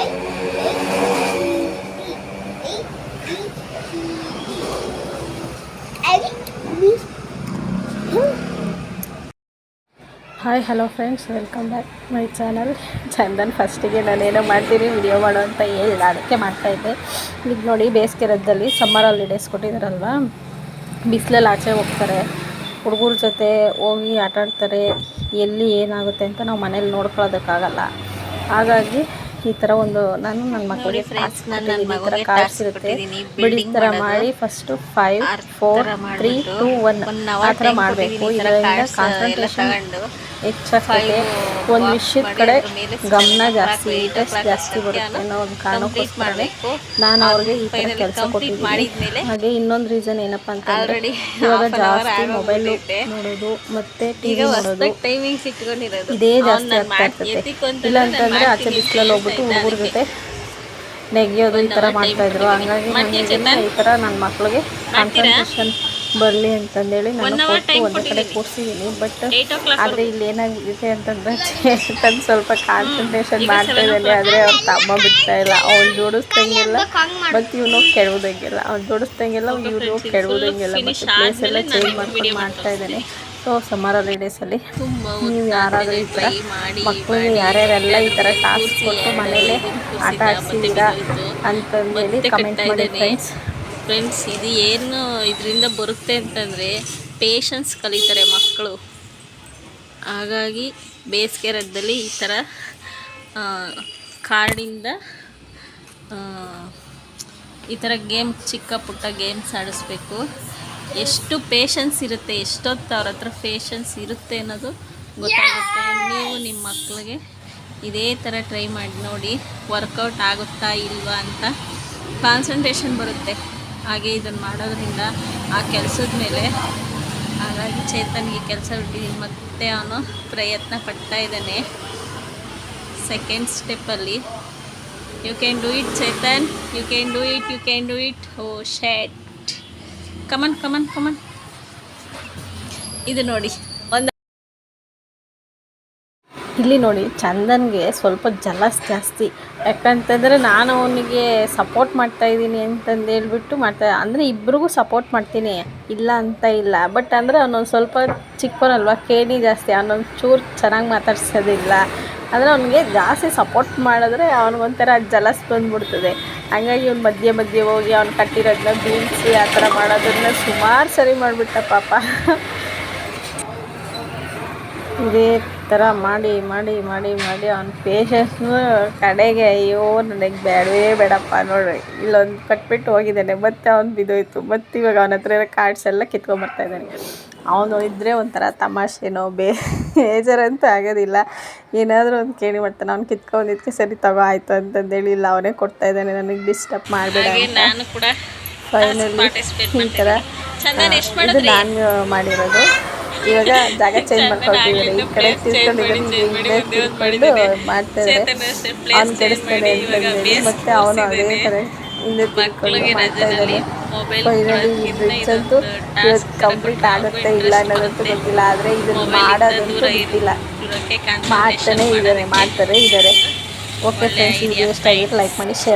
Hi hello friends welcome back my channel Chandan ಫಸ್ಟಿಗೆ ನಾನೇನೋ ಮಾಡ್ತೀನಿ ವಿಡಿಯೋ ಮಾಡೋ ಅಂತ ಹೇಳಿಲ್ಲ ಅದಕ್ಕೆ ಮಾಡ್ತಾ ಇದ್ದೆ. ಈಗ ನೋಡಿ ಬೇಸಿಗೆ ರದ್ದಲ್ಲಿ ಸಮ್ಮರ್ ಹಾಲಿಡೇಸ್ ಕೊಟ್ಟಿದ್ದಾರಲ್ವ ಬಿಸಿಲಲ್ಲಿ ಆಚೆ ಹೋಗ್ತಾರೆ. ಹುಡುಗರ ಜೊತೆ ಹೋಗಿ ಆಟಾಡ್ತಾರೆ. ಎಲ್ಲಿ ಏನಾಗುತ್ತೆ ಅಂತ ನಾವು ಮನೇಲಿ ನೋಡ್ಕೊಳ್ಳೋದಕ್ಕಾಗಲ್ಲ. ಹಾಗಾಗಿ ಈ ಥರ ಒಂದು ನಾನು ನನ್ನ ಮಕ್ಕಳಿಗೆ ಕಾರ್ಡ್ ಸಿಗುತ್ತೆ. ಬಿಡಿ ಥರ ಮಾಡಿ first five four three two one ಆ ತರ ಥರ ಮಾಡಬೇಕು. ಇದರಿಂದ ಕಾನ್ಸಂಟ್ರೇಷನ್ ಹೆಚ್ಚಾಗ್ತದೆ ಒಂದು ವಿಷಯದ ಕಡೆ ಗಮನ ಜಾಸ್ತಿ ಇಂಟ್ರೆಸ್ಟ್ ಜಾಸ್ತಿ ಬರುತ್ತೆ ಅನ್ನೋ ಒಂದು ಕಾರಣಕ್ಕೋಸ್ಕರ ಕಾರಣಕ್ಕೋಸ್ಕರನೇ ನಾನು ಅವ್ರಿಗೆ ಈ ತರ ಕೆಲಸ ಕೊಟ್ಟಿದ್ದೀನಿ. ಹಾಗೆ ಇನ್ನೊಂದು ರೀಸನ್ ಏನಪ್ಪ ಅಂತ Already ಇವಾಗ ಜಾಸ್ತಿ ಮೊಬೈಲ್. ನೋಡೋದು ಮತ್ತೆ ಟಿವಿ ವಿ ನೋಡೋದು. ಇದೇ ಜಾಸ್ತಿ ಆಗ್ತಾ ಇರ್ತದೆ. ಅಂತಂದ್ರೆ ಇಲ್ಲ ಅಂತಂದರೆ ಆಚೆ ಬಿಸಿಲಲ್ಲಿ ಹೋಗ್ಬಿಟ್ಟು ಹೇಳ್ತಾ ಹುಡುಗರ. ಜೊತೆ ನೆಗೆಯೋದು ಈ ಥರ ಮಾಡ್ತಾಯಿದ್ರು ಹಂಗಾಗಿ ನನಗೆ ಈ ಥರ ನನ್ನ ಮಕ್ಕಳಿಗೆ ಮಾಡ್ತೀರಾ? ಕಾನ್ಸಂಟ್ರೇಷನ್ ಬರಲಿ ಅಂತಂದೇಳಿ ನಾನು ಕೊಟ್ಟು ಒಂದು ಕಡೆ. ಕೂರಿಸಿದ್ದೀನಿ ಬಟ್ ಆದರೆ ಇಲ್ಲಿ ಏನಾಗಿದೆ ಅಂತಂದ್ರೆ ಚೇತನ್ ಸ್ವಲ್ಪ ಕಾನ್ಸಂಟ್ರೇಷನ್ ಮಾಡ್ತಾ ಇದ್ದಾನೆ ಆದರೆ ಅವ್ರ ತಮ್ಮ ಬಿಡ್ತಾ ಇಲ್ಲ ಅವ್ನು ಜೋಡಿಸ್ದಂಗೆಲ್ಲ ಮತ್ತು ಇವನು ಕೆಡುವುದಂಗೆಲ್ಲ ಅವ್ನು ಜೋಡಿಸ್ದಂಗೆಲ್ಲ ಇವನು ಕೆಡುವುದಂಗೆಲ್ಲ ಮತ್ತು ಪ್ಲೇಸ್ ಎಲ್ಲ ಚೇಂಜ್ ಮಾಡ್ಕೊಂಡು ಮಾಡ್ತಾ ಇದ್ದಾನೆ ಸೊ ಸಮ್ಮರ್ ಹಾಲಿಡೇಸಲ್ಲಿ ತುಂಬಾ ನೀವು ಯಾರಾದರೂ ಈ ಥರ ಮಕ್ಕಳಿಗೆ ಯಾರ್ಯಾರೆಲ್ಲ ಈ ಥರ ಟಾಸ್ಕ್ ಕೊಟ್ಟು ಮನೇಲೆ ಆಟ ಆಡಿಸಿದ್ದೀರಾ ಅಂತಂದೇಳಿ ಕಮೆಂಟ್ ಮಾಡಿ. ಫ್ರೆಂಡ್ಸ್ ಫ್ರೆಂಡ್ಸ್ ಇದು ಏನು ಇದರಿಂದ ಬರುತ್ತೆ ಅಂತಂದರೆ ಪೇಷನ್ಸ್ ಕಲಿತಾರೆ ಮಕ್ಕಳು. ಹಾಗಾಗಿ ಬೇಸಿಗೆ ರಜದಲ್ಲಿ ಈ ಥರ ಕಾರ್ಡಿಂದ ಈ ಥರ ಗೇಮ್ ಚಿಕ್ಕ ಪುಟ್ಟ ಗೇಮ್ಸ್ ಆಡಿಸ್ಬೇಕು. ಎಷ್ಟು ಪೇಷನ್ಸ್ ಇರುತ್ತೆ, ಎಷ್ಟೊತ್ತು ಅವ್ರ ಹತ್ರ ಪೇಷನ್ಸ್ ಇರುತ್ತೆ ಅನ್ನೋದು ಗೊತ್ತಾಗುತ್ತೆ. ನೀವು ನಿಮ್ಮ ಮಕ್ಕಳಿಗೆ ಇದೇ ಥರ ಟ್ರೈ ಮಾಡಿ ನೋಡಿ ವರ್ಕೌಟ್ ಆಗುತ್ತಾ ಇಲ್ವಾ ಅಂತ ಕಾನ್ಸಂಟ್ರೇಷನ್ ಬರುತ್ತೆ. ಹಾಗೆ ಇದನ್ನು ಮಾಡೋದ್ರಿಂದ ಆ ಕೆಲಸದ ಮೇಲೆ ಹಾಗಾಗಿ ಚೇತನ್ಗೆ ಕೆಲಸ ಬಿಟ್ಟಿದ್ದೀನಿ ಮತ್ತೆ ಅವನು ಪ್ರಯತ್ನ ಪಡ್ತಾ ಇದ್ದಾನೆ. Second ಸ್ಟೆಪ್ಪಲ್ಲಿ you can do it Chetan you can do it you can do it oh shit come on come on come on ಇದು ನೋಡಿ. ಒಂದು ಇಲ್ಲಿ ನೋಡಿ, ಚಂದನ್ಗೆ ಸ್ವಲ್ಪ ಜಲಸ್ ಜಾಸ್ತಿ. ಯಾಕಂತಂದರೆ ನಾನು ಅವನಿಗೆ ಸಪೋರ್ಟ್ ಮಾಡ್ತಾ ಇದ್ದೀನಿ ಅಂತಂದು ಹೇಳ್ಬಿಟ್ಟು ಮಾಡ್ತಾ ಅಂದರೆ ಇಬ್ರಿಗೂ ಸಪೋರ್ಟ್ ಮಾಡ್ತೀನಿ. ಇಲ್ಲ ಅಂತ ಇಲ್ಲ. ಬಟ್ ಅಂದರೆ ಅವನೊಂದು ಸ್ವಲ್ಪ ಚಿಕ್ಕವನಲ್ವ? ಕೇಳಿ ಜಾಸ್ತಿ. ಅವನೊಂದು ಚೂರು ಚೆನ್ನಾಗಿ ಮಾತಾಡ್ಸೋದಿಲ್ಲ. ಅಂದರೆ ಅವನಿಗೆ ಜಾಸ್ತಿ ಸಪೋರ್ಟ್ ಮಾಡಿದ್ರೆ ಅವನಿಗೊಂಥರ ಜಲಸ್ ಬಂದ್ಬಿಡ್ತದೆ. ಹಂಗಾಗಿ ಅವ್ನು ಮಧ್ಯೆ ಮಧ್ಯೆ ಹೋಗಿ ಅವ್ನು ಕಟ್ಟಿರೋದನ್ನ ಬೀಳಿಸಿ ಆ ಥರ ಮಾಡೋದನ್ನ ಸುಮಾರು ಸರಿ ಮಾಡಿಬಿಟ್ಟ ಪಾಪ. ಇದೇ ಥರ ಮಾಡಿ ಮಾಡಿ ಮಾಡಿ ಮಾಡಿ ಅವ್ನ ಪೇಷನ್ಸ್ನು ಕಡೆಗೆ ಅಯ್ಯೋ ನನಗೆ ಬೇಡವೇ ಬೇಡಪ್ಪ ನೋಡ್ರಿ. ಇಲ್ಲೊಂದು ಕಟ್ಬಿಟ್ಟು ಹೋಗಿದ್ದಾನೆ, ಮತ್ತೆ ಅವ್ನು ಬಿದ್ದೋಯ್ತು ಮತ್ತೆ ಇವಾಗ ಅವನ ಹತ್ರ ಕಾರ್ಡ್ಸ್ ಎಲ್ಲ ಕಿತ್ಕೊಂಬರ್ತಾ ಇದ್ದಾನೆ. ಅವನು ಇದ್ದರೆ ಒಂಥರ ತಮಾಷೆನೋ ಬೇಜಾರಂತೂ ಆಗೋದಿಲ್ಲ. ಏನಾದರೂ ಒಂದು ಕೇಳಿ ಮಾಡ್ತಾನೆ ಅವ್ನು ಕಿತ್ಕೊಂಡಿದ್ದಕ್ಕೆ ಸರಿ ತಗೋ ಆಯಿತು ಅಂತಂದೇಳಿ ಇಲ್ಲ ಅವನೇ ಕೊಡ್ತಾ ಇದ್ದಾನೆ ನನಗೆ ಡಿಸ್ಟರ್ಬ್ ಮಾಡಬೇಡ ನಾನು ಕೂಡ ಫೈನಲಿ ಈ ಥರ ಇದು ನಾನು ಮಾಡಿರೋದು. ಇವಾಗ ಜಾಗ ಚೇಂಜ್ ಮಾಡ್ಕೊಳ್ತಿದ್ದಾರೆ ಈ ಕಡೆ ತಿರ್ಕೊಂಡಿದ್ದಾರೆ ಮಾಡ್ತಾರೆ ಅವ್ನು ಕೆಡಿಸ್ತಾನೆ ಅಂತಂದೇಳಿ ಮತ್ತೆ ಅವನು ಅದೇ ಥರ ಹಿಂದೆ ತಿಳ್ಕೊಂಡು ಮಾಡ್ತಾ ಇದ್ದಾನೆ ಈ ಬ್ರಿಡ್ಜ್ ಅಂತೂ ಇವತ್ತು ಕಂಪ್ಲೀಟ್ ಆಗುತ್ತೆ ಇಲ್ಲ ಅನ್ನೋದಂತೂ ಗೊತ್ತಿಲ್ಲ. ಆದ್ರೆ ಇದನ್ನ ಮಾಡೋದಂತೂ ಗೊತ್ತಿಲ್ಲ. ಮಾಡ್ತಾನೆ ಇದ್ದಾರೆ ಮಾಡ್ತಾರೆ ಇದಾರೆ ಓಕೆ ಫ್ರೆಂಡ್ಸ್ ವಿಡಿಯೋ ಇಷ್ಟ ಆಗಿದ್ರೆ ಲೈಕ್ ಮಾಡಿ ಶೇರ್